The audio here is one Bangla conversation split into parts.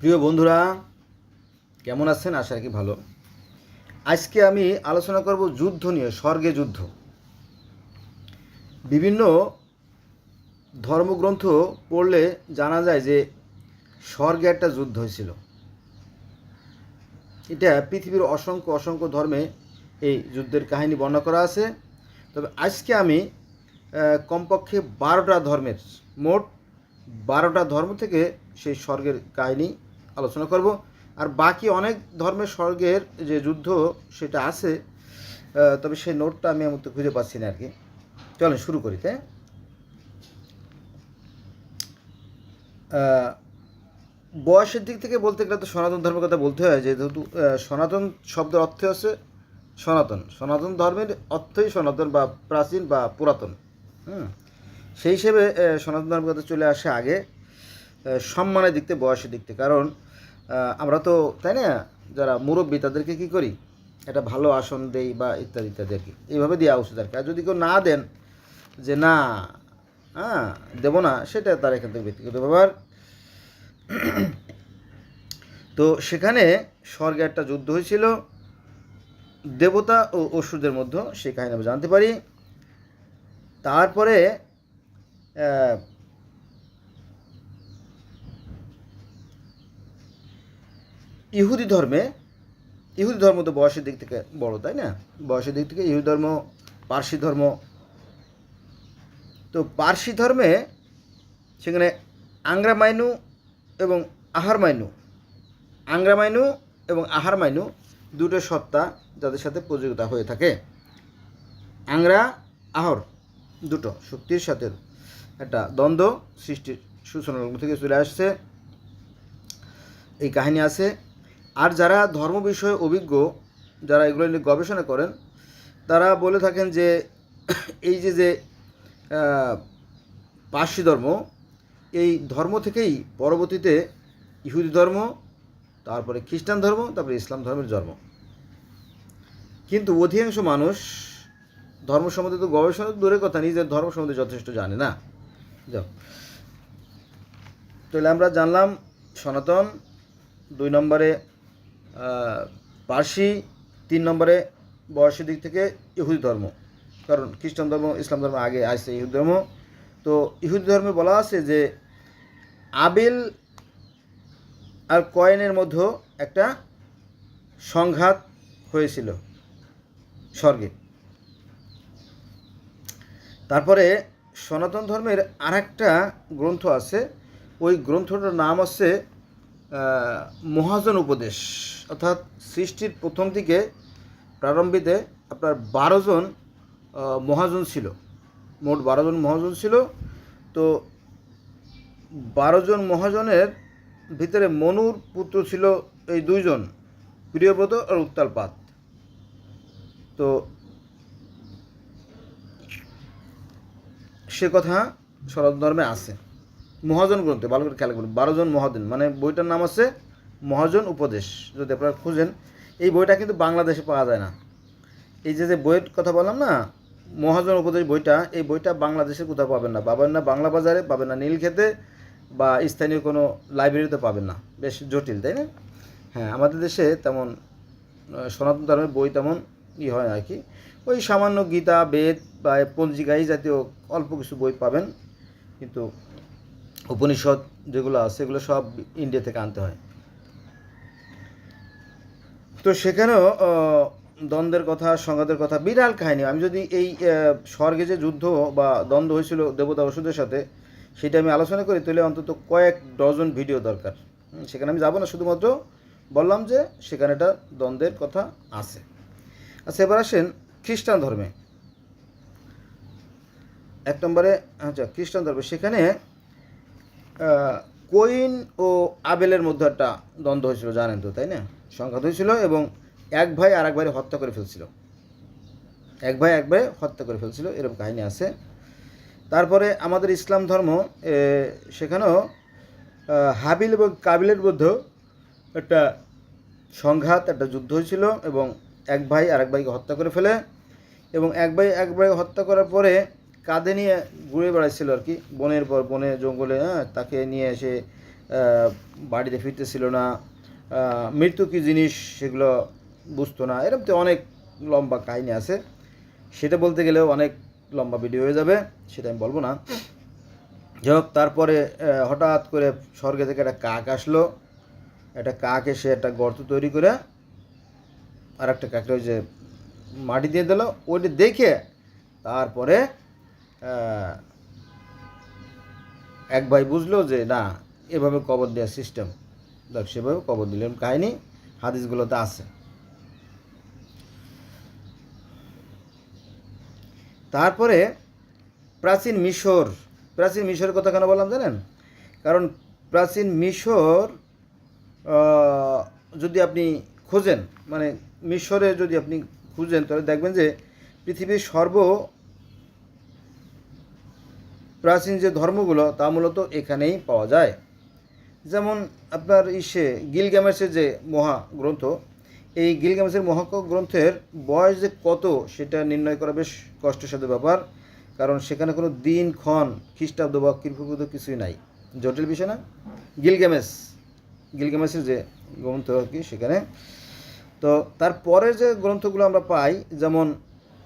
প্রিয় বন্ধুরা, কেমন আছেন? আশা রাখি ভালো। আজকে আমি আলোচনা করব যুদ্ধ নিয়ে, স্বর্গে যুদ্ধ। বিভিন্ন ধর্মগ্রন্থ পড়লে জানা যায় যে স্বর্গে একটা যুদ্ধ হয়েছিল। এটা পৃথিবীর অসংখ্য অসংখ্য ধর্মে এই যুদ্ধের কাহিনী বর্ণনা করা আছে। তবে আজকে আমি কমপক্ষে বারোটা ধর্মের, মোট বারোটা ধর্ম থেকে সেই স্বর্গের কাহিনী আলোচনা করব। আর বাকি অনেক ধর্মের স্বর্গের যে যুদ্ধ সেটা আছে তবে সেই নোটটা আমি আমার তো খুঁজে পাচ্ছি না আর কি। চলেন, শুরু করি, তাই? বয়সের দিক থেকে বলতে গেলে তো সনাতন ধর্মের কথা বলতে হয়, যেহেতু সনাতন শব্দের অর্থে আছে সনাতন। সনাতন ধর্মের অর্থই সনাতন বা প্রাচীন বা পুরাতন। হুম? সেই হিসেবে সনাতন ধর্মের কথা চলে আসে আগে সম্মানের দিক থেকে, বয়সের দিক থেকে। কারণ আমরা তো, তাই না? যারা মুরব্বী, তাদেরকে কী করি? একটা ভালো আসন দেই বা ইত্যাদি ইত্যাদি আর কি। এইভাবে দেওয়া উচিত আর কি। আর যদি কেউ না দেন যে না হ্যাঁ দেবো না, সেটা তার এখান থেকে ব্যক্তিগত ব্যাপার। তো সেখানে স্বর্গে একটা যুদ্ধ হয়েছিল। দেবতা ও অসুরদের মধ্যে, সেই কাহিনী আমরা জানতে পারি। তারপরে ইহুদি ধর্মে, ইহুদি ধর্ম তো বয়সের দিক থেকে বড়, তাই না? বয়সের দিক থেকে ইহুদি ধর্ম, পার্সি ধর্ম। তো পার্সি ধর্মে সেখানে আংরা মাইনু এবং আহার মাইনু। আংরা মাইনু এবং আহার মাইনু দুটো সত্তা যাদের সাথে প্রতিযোগিতা হয়ে থাকে। আংরা, আহর দুটো শক্তির সাথে একটা দ্বন্দ্ব সৃষ্টির সূচনা থেকে চলে আসছে। এই কাহিনী আছে আর যারা ধর্ম বিষয়ে অভিজ্ঞ, যারা এগুলো নিয়ে গবেষণা করেন, তারা বলে থাকেন যে এই যে যে পার্সি ধর্ম, এই ধর্ম থেকেই পরবর্তীতে ইহুদি ধর্ম, তারপরে খ্রিস্টান ধর্ম, তারপরে ইসলাম ধর্মের জন্ম। কিন্তু অধিকাংশ মানুষ ধর্ম সম্বন্ধে তো গবেষণা দূরের কথা নিজের ধর্ম সম্বন্ধে যথেষ্ট জানে না। যাও। তাহলে আমরা জানলাম সনাতন, দুই নম্বরে পার্সি তিন নম্বরে বয়সের দিক থেকে ইহুদি ধর্ম। কারণ খ্রিস্টান ধর্ম, ইসলাম ধর্ম আগে আসছে ইহুদি ধর্ম। তো ইহুদি ধর্মে বলা আছে যে আবেল আর কয়েনের মধ্যে একটা সংঘাত হয়েছিল স্বর্গে। তারপরে সনাতন ধর্মের আর একটা গ্রন্থ আছে। ওই গ্রন্থটার নাম হচ্ছে মহাজন উপদেশ, অর্থাৎ সৃষ্টির প্রথম দিকে প্রারম্ভিতে আপনার বারো জন মহাজন ছিল। মোট বারো জন মহাজন ছিল। তো বারো জন মহাজনের ভিতরে মনুর পুত্র ছিল এই দুইজন, প্রিয়ব্রত আর উত্তালপাত। তো সে কথা সনাতন ধর্মে আছে। মহাজন গ্রন্থে, ভালো করে খেয়াল করুন, বারো জন মহাজন মানে বইটার নাম আছে মহাজন উপদেশ, যদি আপনারা খুঁজেন, এই বইটা কিন্তু বাংলাদেশে পাওয়া যায় না। এই যে যে বইয়ের কথা বললাম না, মহাজন উপদেশ বইটা, এই বইটা বাংলাদেশে কোথাও পাবেন না পাবেন না বাংলা বাজারে, পাবেন না নীলক্ষেতে, বা স্থানীয় কোনো লাইব্রেরিতে পাবেন না, বেশ জটিল, তাই না? হ্যাঁ আমাদের দেশে তেমন সনাতন ধর্মের বই তেমন ই হয় আর কি। ওই সামান্য গীতা, বেদ বা পঞ্জিকা, এই জাতীয় অল্প কিছু বই পাবেন, কিন্তু উপনিষদ যেগুলো আছে সেগুলো সব ইন্ডিয়া থেকে আনতে হয়। তো সেখানেও দ্বন্দ্বের কথা, সংঘাতের কথা, বিরাট কাহিনী। আমি যদি এই স্বর্গে যে যুদ্ধ বা দ্বন্দ্ব হয়েছিল দেবতা ওষুধের সাথে, সেটা আমি আলোচনা করি, তাহলে অন্তত কয়েক ডজন ভিডিও দরকার। সেখানে আমি যাব না, শুধুমাত্র বললাম যে সেখানে একটা দ্বন্দ্বের কথা আছে। আচ্ছা এবার আসেন খ্রিস্টান ধর্মে। এক নম্বরে আচ্ছা খ্রিস্টান ধর্মে, সেখানে কোইন ও আবেলের মধ্যে একটা দ্বন্দ্ব হয়েছিল, জানেন তো, তাই না? সংঘাত হয়েছিল এবং এক ভাই আর এক ভাই হত্যা করে ফেলছিল। এক ভাই এক ভাই হত্যা করে ফেলছিল, এরকম কাহিনী আছে। তারপরে আমাদের ইসলাম ধর্ম সেখানেও হাবিল এবং কাবিলের মধ্যেও একটা সংঘাত, একটা যুদ্ধ হয়েছিল এবং এক ভাই আর এক ভাইকে হত্যা করে ফেলে এবং এক ভাই এক ভাই হত্যা করার পরে কাঁধে নিয়ে ঘুরে বেড়াচ্ছিল আর কি। বনের পর বনে জঙ্গলে হ্যাঁ তাকে নিয়ে এসে বাড়িতে ফিরতেছিল না। মৃত্যু কী জিনিস সেগুলো বুঝতো না। এরকম তো অনেক লম্বা কাহিনী আছে। সেটা বলতে গেলেও অনেক লম্বা ভিডিও হয়ে যাবে, সেটা আমি বলব না। যাই হোক, তারপরে হঠাৎ করে স্বর্গে থেকে একটা কাক আসলো। একটা কাক এসে একটা গর্ত তৈরি করে আর একটা কাকের ওই যে মাটি দিয়ে দিল। ওইটা দেখে তারপরে এক ভাই বুঝলো যে, না, এভাবে কবর দেওয়ার সিস্টেম দেখ, সেভাবে কবর দিলেন কাহিনি হাদিসগুলোতে আছে। তারপরে প্রাচীন মিশর, প্রাচীন মিশরের কথা কেন বললাম জানেন? কারণ প্রাচীন মিশর যদি আপনি খোঁজেন মানে মিশরে যদি আপনি খুঁজেন, তাহলে দেখবেন যে পৃথিবীর সর্ব প্রাচীন যে ধর্মগুলো তা মূলত এখানেই পাওয়া যায়। যেমন আপনার ইসে গিলগামেসের যে মহা গ্রন্থ এই গিলগামেসের মহা গ্রন্থের বয়স যে কত সেটা নির্ণয় করা বেশ কষ্টসাধ্য ব্যাপার। কারণ সেখানে কোনো দিন ক্ষণ খ্রিস্টাব্দ বা কৃপদ কিছুই নাই। জটিল বিষয় না। গিলগামেস গিলগামেসের যে গ্রন্থ আর কি সেখানে। তো তারপরে যে গ্রন্থগুলো আমরা পাই যেমন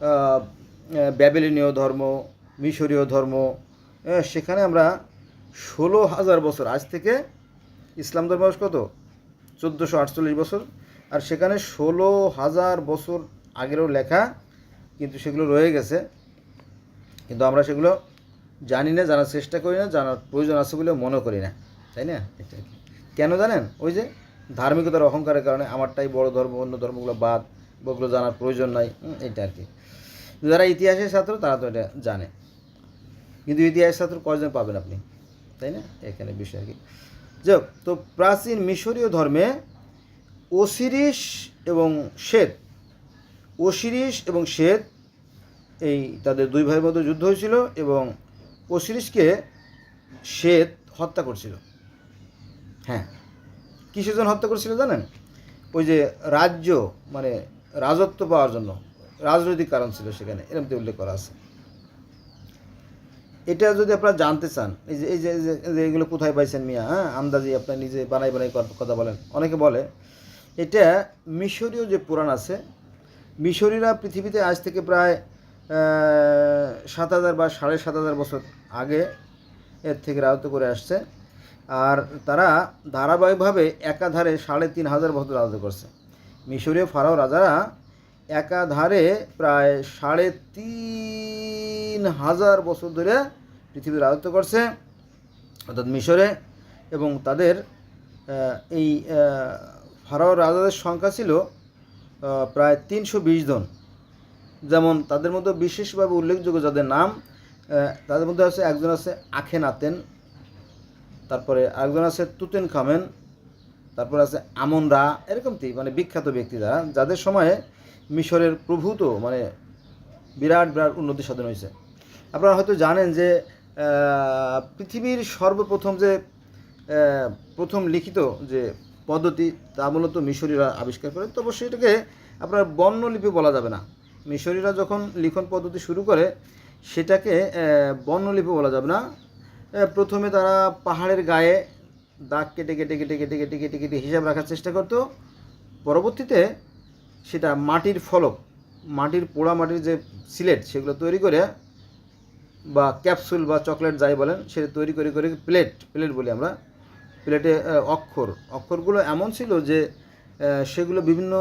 আহ, ধর্ম মিশরীয় ধর্ম সেখানে আমরা ষোলো হাজার বছর, আজ থেকে ইসলাম ধর্ম বয়স কত? চোদ্দোশো আটচল্লিশ বছর। আর সেখানে ষোলো হাজার বছর আগেরও লেখা, কিন্তু সেগুলো রয়ে গেছে। কিন্তু আমরা সেগুলো জানি না, জানার চেষ্টা করি না, জানার প্রয়োজন আছে বলে মনে করি না। তাই না? কেন জানেন? ওই যে ধার্মিকতার অহংকারের কারণে আমারটাই বড় ধর্ম, অন্য ধর্মগুলো বাদ, ওগুলো জানার প্রয়োজন নাই। এটা আর কি। যারা ইতিহাসের ছাত্র, তারা তো এটা জানে। কিন্তু ইতিহাস ছাত্র কয়জন পাবেন আপনি? তাই না? এখানে বিষয় আর কি। যাই হোক, তো প্রাচীন মিশরীয় ধর্মে ওসিরিস এবং শ্বেত ওসিরিস এবং শ্বেত এই তাদের দুই ভাইয়ের মধ্যে যুদ্ধ হয়েছিল এবং ওসিরিসকে শ্বেত হত্যা করছিল। হ্যাঁ কিসের জন্য হত্যা করছিল জানেন? ওই যে রাজ্য মানে রাজত্ব পাওয়ার জন্য রাজনৈতিক কারণ ছিল সেখানে এরকম উল্লেখ করা আছে। এটা যদি আপনারা জানতে চান, এই যে এই যে এগুলো কোথায় পাইছেন মিয়া হ্যাঁ? আন্দাজি আপনার নিজে বানাই বানাই কথা বলেন। অনেকে বলে, এটা মিশরীয় যে পুরাণ আছে মিশরীরা পৃথিবীতে আজ থেকে প্রায় সাত হাজার বা সাড়ে সাত হাজার বছর আগে এর থেকে রাজত্ব করে আসছে। আর তারা ধারাবাহিকভাবে একাধারে সাড়ে তিন হাজার বছর রাজত্ব করছে। মিশরীয় ফারাও রাজারা একাধারে প্রায় সাড়ে তিন হাজার বছর ধরে পৃথিবী রাজত্ব করছে, অর্থাৎ মিশরে, এবং তাদের এই ফারাও রাজাদের সংখ্যা ছিল প্রায় তিনশো বিশ জন। যেমন তাদের মধ্যে বিশেষভাবে উল্লেখযোগ্য যাদের নাম তাদের মধ্যে আছে, একজন আছে আখেনাতেন তারপরে আরেকজন আছে তুতেন খামেন, তারপর আছে আমন রা এরকম তি- মানে বিখ্যাত ব্যক্তি যারা, যাদের সময়ে মিশরের প্রভূত মানে বিরাট বিরাট উন্নতি সাধন হয়েছে। আপনারা হয়তো জানেন যে পৃথিবীর সর্বপ্রথম যে প্রথম লিখিত যে পদ্ধতি, তা মূলত মিশরীরা আবিষ্কার করে। তো অবশ্যই এটাকে আপনার বর্ণলিপি বলা যাবে না। মিশরীরা যখন লিখন পদ্ধতি শুরু করে, সেটাকে বর্ণলিপি বলা যাবে না। প্রথমে তারা পাহাড়ের গায়ে দাগ কেটে কেটে কেটে কেটে কেটে কেটে কেটে হিসাব রাখার চেষ্টা করতো। পরবর্তীতে সেটা মাটির ফলক, মাটির পোড়া মাটির যে সিলেট সেগুলো তৈরি করে বা ক্যাপসুল বা চকলেট যাই বলেন, সেটা তৈরি করে করে প্লেট প্লেট বলি আমরা। প্লেটে অক্ষর। অক্ষরগুলো এমন ছিল যে সেগুলো বিভিন্ন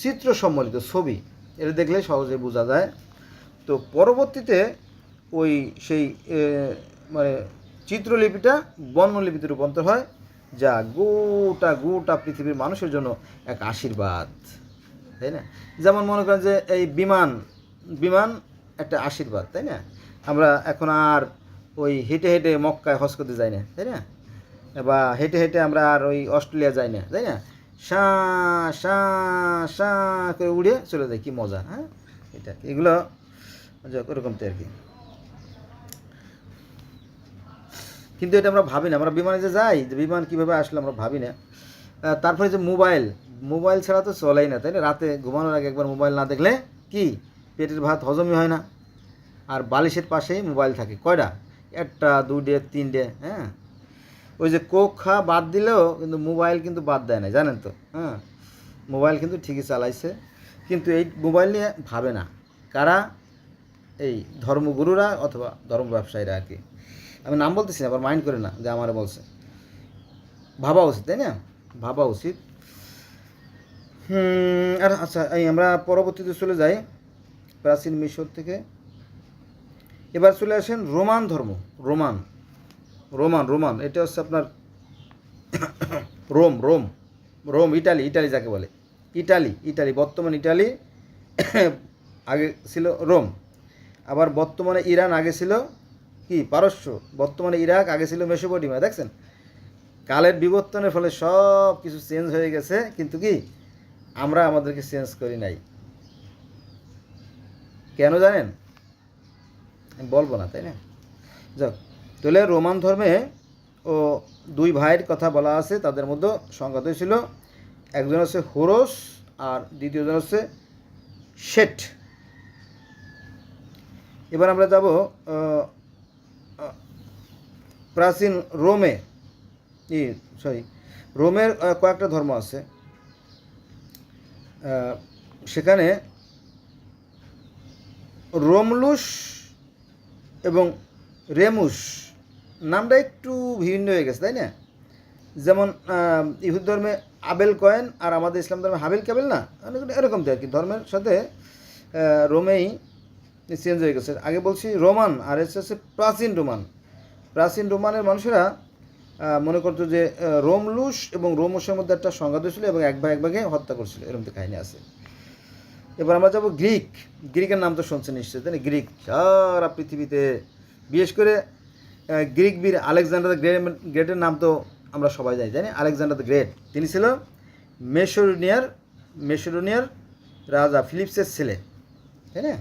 চিত্র সম্বলিত ছবি। এটা দেখলে সহজে বোঝা যায়। তো পরবর্তীতে ওই সেই মানে চিত্রলিপিটা বর্ণলিপিতে রূপান্তর হয়। যা গোটা গোটা পৃথিবীর মানুষের জন্য এক আশীর্বাদ, তাই না? যেমন মনে করেন যে এই বিমান বিমান একটা আশীর্বাদ, তাই না? আমরা এখন আর ওই হেঁটে হেঁটে মক্কায় হজ করতে যাই না, তাই না? বা হেঁটে হেঁটে আমরা আর ওই অস্ট্রেলিয়া যাই না, তাই না? সা সা সা করে উড়ে চলে যায় কি মজা হ্যাঁ? এটা এগুলো ওরকম তো আর কি। কিন্তু এটা আমরা ভাবি না। আমরা বিমানে যে যাই, যে বিমান কীভাবে আসলে আমরা ভাবি না। তারপরে যে মোবাইল মোবাইল ছাড়া তো চলেই না, তাই না? রাতে ঘুমানোর আগে একবার মোবাইল না দেখলে কি? পেটের ভাত হজমই হয় না। আর বালিশের পাশেই মোবাইল থাকে। কয়টা একটা দুটে তিনটে হ্যাঁ? ওই যে কোক খা বাদ দিলেও কিন্তু মোবাইল কিন্তু বাদ দেয় না, জানেন তো? হ্যাঁ? মোবাইল কিন্তু ঠিকই চালাইছে। কিন্তু এই মোবাইল নিয়ে ভাবে না। কারা? এই ধর্মগুরুরা অথবা ধর্ম ব্যবসায়ীরা আর কি। আমি নাম বলতেছি না, আবার মাইন্ড করে না যে আমার বলছে। ভাবা উচিত, তাই না? ভাবা উচিত। আর আচ্ছা এই আমরা পরবর্তীতে চলে যাই প্রাচীন মিশর থেকে। এবার চলে আসেন রোমান ধর্ম, রোমান রোমান রোমান, এটা হচ্ছে আপনার Rome Rome Rome, Italy Italy যাকে বলে। ইটালি ইটালি, বর্তমান ইটালি, আগে ছিল রোম, আবার বর্তমানে ইরান আগে ছিল কি, পারস্য? বর্তমানে ইরাক, আগে ছিল মেসোপটেমিয়া, দেখছেন? কালের বিবর্তনের ফলে সব কিছু চেঞ্জ হয়ে গেছে, কিন্তু কি, আমরা আমাদেরকে চেঞ্জ করি নাই। কেন জানেন? বলব না, তাই না? যাক, তাহলে রোমান ধর্মে ও দুই ভাইয়ের কথা বলা আছে, তাদের মধ্যে সংঘাত হয়েছিল, একজন হচ্ছে হোরস আর দ্বিতীয়জন হচ্ছে শেঠ। এবার আমরা যাব প্রাচীন রোমে, ই সরি রোমের কয়েকটা ধর্ম আছে। সেখানে রোমলুস এবং রেমুস নামটা একটু ভিন্ন হয়ে গেছে, তাই না? যেমন ইহুদ ধর্মে আবেল কয়েন আর আমাদের ইসলাম ধর্মে হাবেল কাবেল না, এরকম তো আর কি। ধর্মের সাথে রোমেই চেঞ্জ হয়ে গেছে। আগে বলছি রোমান, আর এসে প্রাচীন রোমান। প্রাচীন রোমানের মানুষেরা মনে করতো যে রোমলুস এবং রোমসের মধ্যে একটা সংঘাত হয়েছিল এবং এক ভাগ এক ভাগে হত্যা করছিল। এরকম তো কাহিনী আছে। এবার আমরা যাব গ্রিক। গ্রিকের নাম তো শুনছেন নিশ্চয়ই, তাই গ্রিক সারা পৃথিবীতে। বিশেষ করে গ্রিক বীর আলেকজান্ডার দ্য গ্রেট, গ্রেটের নাম তো আমরা সবাই জানি জানি আলেকজান্ডার দ্য গ্রেট। তিনি ছিল মেসোরোনিয়ার মেসোরোনিয়ার রাজা ফিলিপসের ছেলে, তাই না?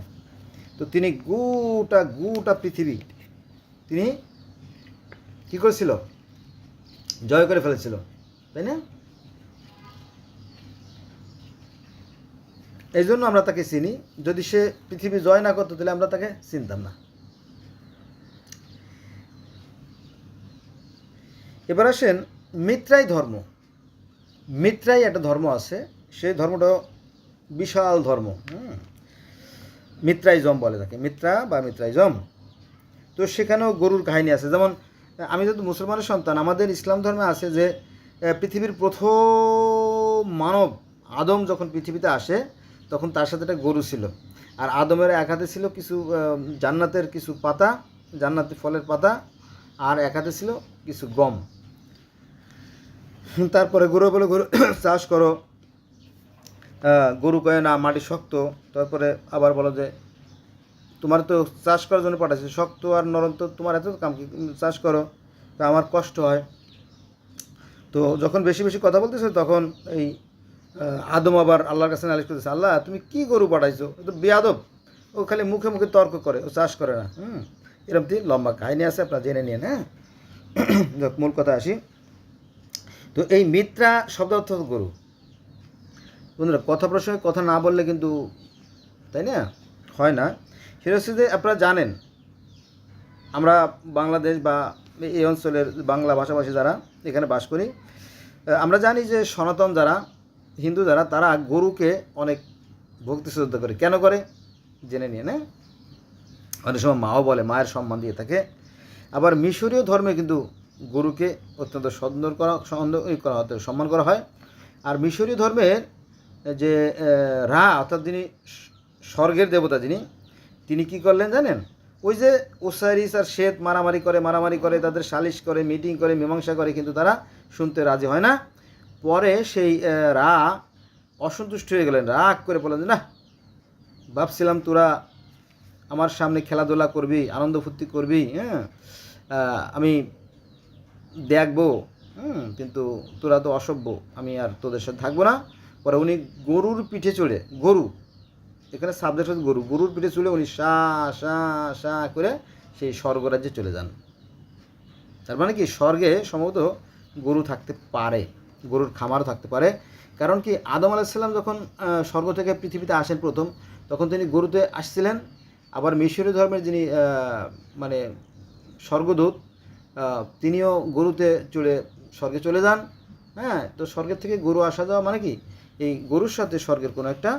তো তিনি গোটা গোটা পৃথিবী, তিনি কী করেছিল? জয় করে ফেলেছিল, তাই না? এই জন্য আমরা তাকে চিনি। যদি সে পৃথিবী জয় না করতো, তাহলে আমরা তাকে চিনতাম না। এবার আসেন, মিত্রাই ধর্ম। মিত্রাই একটা ধর্ম আছে, সেই ধর্মটা বিশাল ধর্ম মিত্রাইজম বলে তাকে, মিত্রা বা মিত্রাইজম তো সেখানেও গরুর কাহিনী আছে। যেমন আমি যেহেতু মুসলমানের সন্তান, আমাদের ইসলাম ধর্মে আছে যে পৃথিবীর প্রথম মানব আদম যখন পৃথিবীতে আসে, তখন তার সাথে একটা গরু ছিল। আর আদমের এক হাতে ছিল কিছু জান্নাতের কিছু পাতা, জান্নাতি ফলের পাতা, আর এক হাতে ছিল কিছু গম। তারপরে গরু বলে গরু চাষ করো। গরু কয়ে না, মাটি শক্ত। তারপরে আবার বলো যে তোমার তো চাষ করার জন্য পাঠাচ্ছে শক্ত আর নরম তো তোমার এত কাম চাষ করো, তা আমার কষ্ট হয়। তো যখন বেশি বেশি কথা বলতেছে তখন এই আদম আবার আল্লাহর কাছে নালিশ করতেছে, আল্লাহ, তুমি কি গরু পাঠাইছো? তো বেয়াদব ও খালি মুখে মুখে তর্ক করে, ও চাষ করে না, হুম এরকম তিন লম্বা কাহিনী আছে, আপনারা জেনে নিন হ্যাঁ? মূল কথা আসি। তো এই মিত্রা শব্দ অর্থ গরু। বন্ধুরা, কথা প্রসঙ্গে কথা না বললে কিন্তু, তাই না? হয় না। যে আপনারা জানেন, আমরা বাংলাদেশ বা এই অঞ্চলের বাংলা ভাষাভাষী যারা এখানে বাস করি আমরা জানি যে সনাতন যারা, হিন্দু যারা, তারা গরুকে অনেক ভক্তি শ্রদ্ধা করে। কেন করে? জেনে নিয়ে, না? অনেক সময় মাও বলে, মায়ের সম্মান দিয়ে থাকে। আবার মিশরীয় ধর্মে কিন্তু গরুকে অত্যন্ত সুন্দর করা করা হতে সম্মান করা হয়। আর মিশরীয় ধর্মের যে রা, অর্থাৎ যিনি স্বর্গের দেবতা যিনি তিনি কি করলেন জানেন? ওই যে ওসাইরিস আর শ্বেত মারামারি করে মারামারি করে, তাদের সালিশ করে মিটিং করে, মীমাংসা করে, কিন্তু তারা শুনতে রাজি হয় না। পরে সেই রা অসন্তুষ্ট হয়ে গেলেন, রাগ করে বললেন যে, না, ভাবছিলাম তোরা আমার সামনে খেলাধুলা করবি, আনন্দ ফুর্তি করবি হ্যাঁ? আমি দেখব, হুম? কিন্তু তোরা তো অসভ্য, আমি আর তোদের সাথে থাকব না। পরে উনি গরুর পিঠে চড়ে, গরু এখানে সাবজেক্ট হচ্ছে গরু। গরুর পিঠে চলে উনি সা সা সা করে সেই স্বর্গরাজ্যে চলে যান। তার মানে কি, স্বর্গে সম্ভবত গরু থাকতে পারে, গরুর খামারও থাকতে পারে। কারণ কি, আদম আলাইসাল্লাম যখন স্বর্গ থেকে পৃথিবীতে আসেন প্রথম, তখন তিনি গরুতে আসছিলেন। আবার মিশরীয় ধর্মের যিনি মানে স্বর্গদূত তিনিও গরুতে চড়ে স্বর্গে চলে যান। হ্যাঁ তো স্বর্গের থেকে গরু আসা যাওয়া মানে কি, এই গরুর সাথে স্বর্গের কোনো একটা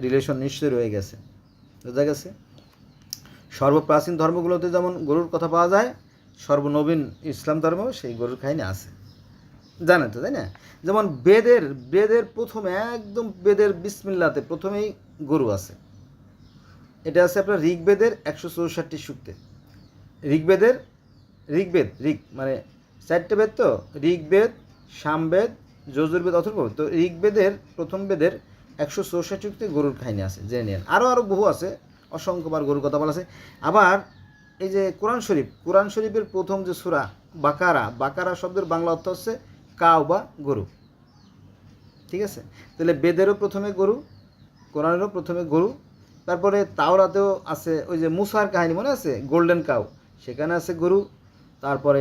রিলেশন নিশ্চয়ই রয়ে গেছে। বোঝা গেছে? সর্বপ্রাচীন ধর্মগুলোতে যেমন গরুর কথা পাওয়া যায়, সর্বনবীন ইসলাম ধর্ম সেই গরুর কাহিনী আছে। জানেন তো, তাই না? যেমন বেদের বেদের প্রথমে, একদম বেদের বিসমিল্লাতে প্রথমেই গরু আছে। এটা আছে আপনার ঋগ্বেদের একশো চৌষট্টি সূক্তে। ঋগ্বেদের, ঋগ্বেদ, ঋগ মানে চারটে বেদ তো? ঋগ্বেদ, সামবেদ, যজুর্বেদ, অথর্ববেদ। তো ঋগ্বেদের, প্রথম বেদের একশো চৌষট্টি গরুর কাহিনী আছে, জেনে নিন আরও আরও বহু আছে, অসংখ্যবার গরুর কথা বলা আছে। আবার এই যে কোরআন শরীফ, কোরআন শরীফের প্রথম যে সূরা, বাকারা বাকারা শব্দের বাংলা অর্থ হচ্ছে কাউ বা গরু। ঠিক আছে? তাহলে বেদেরও প্রথমে গরু, কোরআনেরও প্রথমে গরু, তারপরে তাওরাতেও আছে ওই যে মুসার কাহিনী মনে আছে? গোল্ডেন কাউ, সেখানে আছে গরু, তারপরে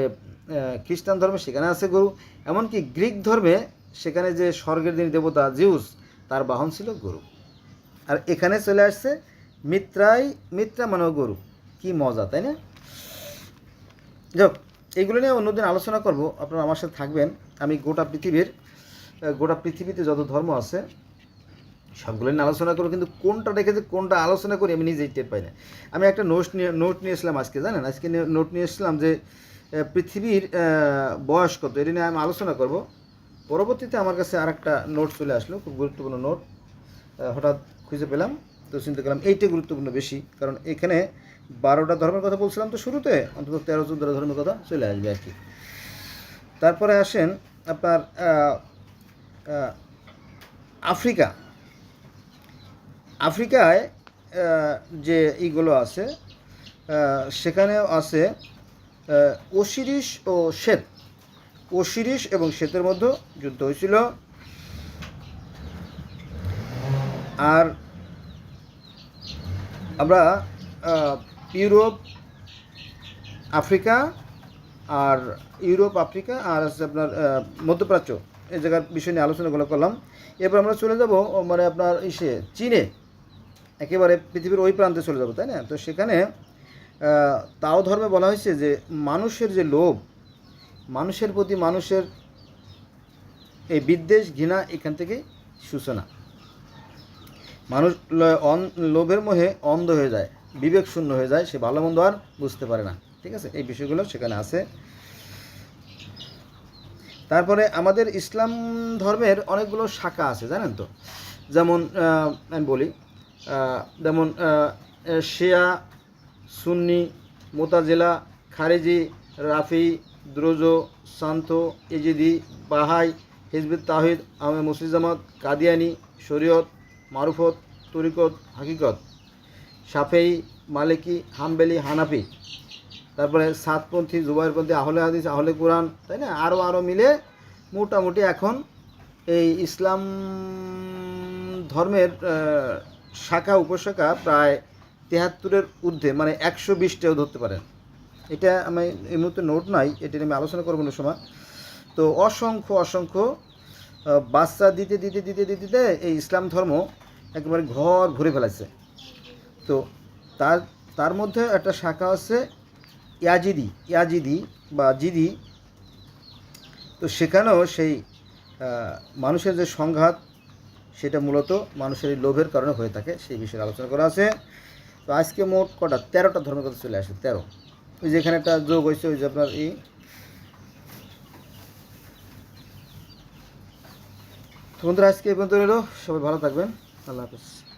খ্রিস্টান ধর্মে সেখানে আছে গরু, এমনকি গ্রিক ধর্মে সেখানে যে স্বর্গের দিন দেবতা জিউস তার বাহন ছিল গরু। আর এখানে চলে আসছে মিত্রাই, মিত্রা মানেও গরু। কি মজা, তাই না? যাক, এগুলো নিয়ে অন্যদিন আলোচনা করব। আপনারা আমার সাথে থাকবেন। আমি গোটা পৃথিবীর গোটা পৃথিবীতে যত ধর্ম আছে, সবগুলো নিয়ে আলোচনা করব। কিন্তু কোনটা রেখেছে কোনটা আলোচনা করি আমি নিজেই টের পাই না। আমি একটা নোট নিয়ে নোট নিয়ে এসলাম আজকে, জানেন? আজকে নোট নিয়ে এসলাম যে পৃথিবীর বয়স কত? এটা নিয়ে আমি আলোচনা করব। পরবর্তীতে আমার কাছে আর একটা নোট চলে আসলো, খুব গুরুত্বপূর্ণ নোট হঠাৎ খুঁজে পেলাম, তো চিন্তা করলাম এইটাই গুরুত্বপূর্ণ বেশি, কারণ এখানে বারোটা ধর্মের কথা বলছিলাম তো শুরুতে, অন্তত তেরো চোদ্দটা ধর্মের কথা চলে আসবে আর কি। তারপরে আসেন আপনার আফ্রিকা। আফ্রিকায় যে ইগুলো আছে সেখানেও আছে ওসিরিস ও শ্বেত। ওসিরিস এবং শ্বেতের মধ্যে যুদ্ধ হয়েছিল। আর আমরা ইউরোপ, আফ্রিকা আর ইউরোপ, আফ্রিকা আর আছে আপনার মধ্যপ্রাচ্য এই জায়গার বিষয় নিয়ে আলোচনাগুলো করলাম। এরপর আমরা চলে যাব মানে আপনার ইসে, চীনে। একেবারে পৃথিবীর ওই প্রান্তে চলে যাব, তাই না? তো সেখানে তাও ধর্মে বলা হয়েছে যে মানুষের যে লোভ মানুষের প্রতি মানুষের এই বিদ্বেষ, ঘৃণা এখান থেকে সূচনা। মানুষ লোভের মোহে অন্ধ হয়ে যায়, বিবেক শূন্য হয়ে যায়, সে ভালো মন্দ আর বুঝতে পারে না। ঠিক আছে? এই বিষয়গুলো সেখানে আছে। তারপরে আমাদের ইসলাম ধর্মের অনেকগুলো শাখা আছে, জানেন তো? যেমন আমি বলি যেমন শিয়া, সুন্নি, মোতাজেলা, খারেজি, রাফি দ্রোজো, শান্ত, এজিদি, বাহাই, হিজবুত তাহিদ আহমে মুসলিম জামাত, কাদিয়ানি, শরীয়ত, মারুফত, তরিকত, হাকিকত। সাফেই মালিকি, হামবেলি, হানাফি। তারপরে সাতপন্থী, জুবাইরপন্থী, আহলে হাদিস, আহলে কোরআন, তাই না? আরও আরও মিলে মোটামুটি এখন এই ইসলাম ধর্মের শাখা, উপশাখা প্রায় তেহাত্তরের ঊর্ধ্বে মানে একশো বিশটাও ধরতে পারেন। এটা আমি এই মুহূর্তে নোট নাই, এটা আমি আলোচনা করব না সময়। তো অসংখ্য অসংখ্য বাচ্চা দিতে দিতে দিতে দিতে দিতে এই ইসলাম ধর্ম একেবারে ঘর ঘুরে ফেলেছে। তো তার তার মধ্যে একটা শাখা আছে ইয়াজিদি ইয়াজিদি বা জিদি। তো সেখানেও সেই মানুষের যে সংঘাত, সেটা মূলত মানুষের লোভের কারণে হয়ে থাকে, সেই বিষয়ে আলোচনা করা আছে। তো আজকে মোট কটা? তেরোটা ধর্মের কথা চলে আসে, তেরো। ওই যে এখানে একটা যোগ হয়েছে ওই যে আপনার ই। বন্ধুরা, আজকে এই পর্যন্ত রইল। সবাই ভালো থাকবেন। আল্লাহ হাফিজ।